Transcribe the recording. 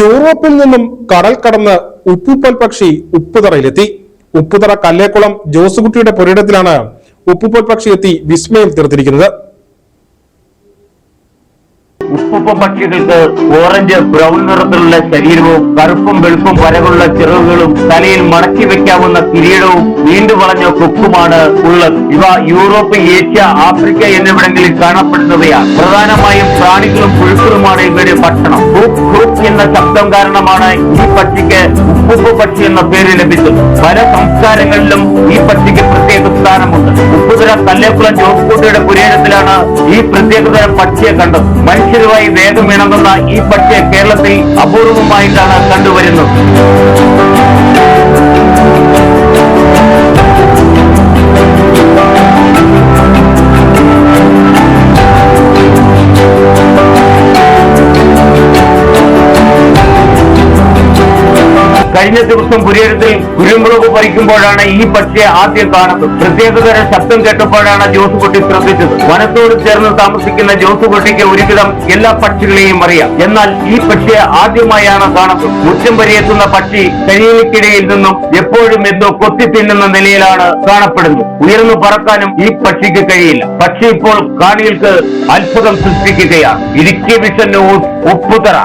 യൂറോപ്പിൽ നിന്നും കടൽ കടന്ന് ഉപ്പുപ്പൽ പക്ഷി ഉപ്പുതറയിലെത്തി. ഉപ്പുതറ കല്ലേക്കുളം ജോസുകുട്ടിയുടെ പുരയിടത്തിലാണ് ഉപ്പുപ്പൽ പക്ഷി എത്തി വിസ്മയം തീർത്തിരിക്കുന്നത്. ഉപ്പുപ്പ പക്ഷികൾക്ക് ഓറഞ്ച് ബ്രൗൺ നിറത്തിലുള്ള ശരീരവും കറുപ്പും വെളുപ്പും വരകളുള്ള ചിറകുകളും തലയിൽ മടക്കി വെക്കാവുന്ന കിരീടവും നീണ്ടു വളഞ്ഞ കൊക്കുമാണ് ഉള്ളത്. ഇവ യൂറോപ്പ് ഏഷ്യ ആഫ്രിക്ക എന്നിവിടങ്ങളിൽ കാണപ്പെടുന്നവയാണ്. പ്രധാനമായും പ്രാണികളും പുഴുക്കളുമാണ് ഇവയുടെ ഭക്ഷണം. എന്ന ശബ്ദം കാരണമാണ് ഈ പക്ഷിക്ക് ഉപ്പുപ്പ് പക്ഷി എന്ന പേര് ലഭിച്ചത്. പല സംസ്കാരങ്ങളിലും ഈ പക്ഷിക്ക് പ്രത്യേക സ്ഥാനമുണ്ട്. ഉപ്പുതര കല്ലേക്കുളം ജോസ്കുട്ടിയുടെ പുരേരത്തിലാണ് ഈ പ്രത്യേകതരം പക്ഷിയെ കണ്ടത്. മനുഷ്യരുമായി വേഗം ഇണങ്ങുന്ന ഈ പക്ഷിയെ കേരളത്തിൽ അപൂർവമായിട്ടാണ് കണ്ടുവരുന്നത്. കഴിഞ്ഞ ദിവസം പുരയിടത്തിൽ കുരുമുളക് പറിക്കുമ്പോഴാണ് ഈ പക്ഷിയെ ആദ്യം കാണുന്നത്. പ്രത്യേകതരം ശബ്ദം കേട്ടപ്പോഴാണ് ജോസുകുട്ടി ശ്രദ്ധിച്ചത്. വനത്തോട് ചേർന്ന് താമസിക്കുന്ന ജോസുകുട്ടിക്ക് ഒരുവിധം എല്ലാ പക്ഷികളെയും അറിയാം. എന്നാൽ ഈ പക്ഷിയെ ആദ്യമായാണ് കാണുന്നത്. മുറ്റം വരെയെത്തുന്ന പക്ഷി ശരീരക്കിടയിൽ നിന്നും എപ്പോഴും എന്തോ കൊത്തി തിന്നുന്ന നിലയിലാണ് കാണപ്പെടുന്നത്. ഉയർന്നു പറക്കാനും ഈ പക്ഷിക്ക് കഴിയില്ല. പക്ഷി ഇപ്പോൾ കാണികൾക്ക് അത്ഭുതം സൃഷ്ടിക്കുകയാണ്. Idukki vision news Upputhara.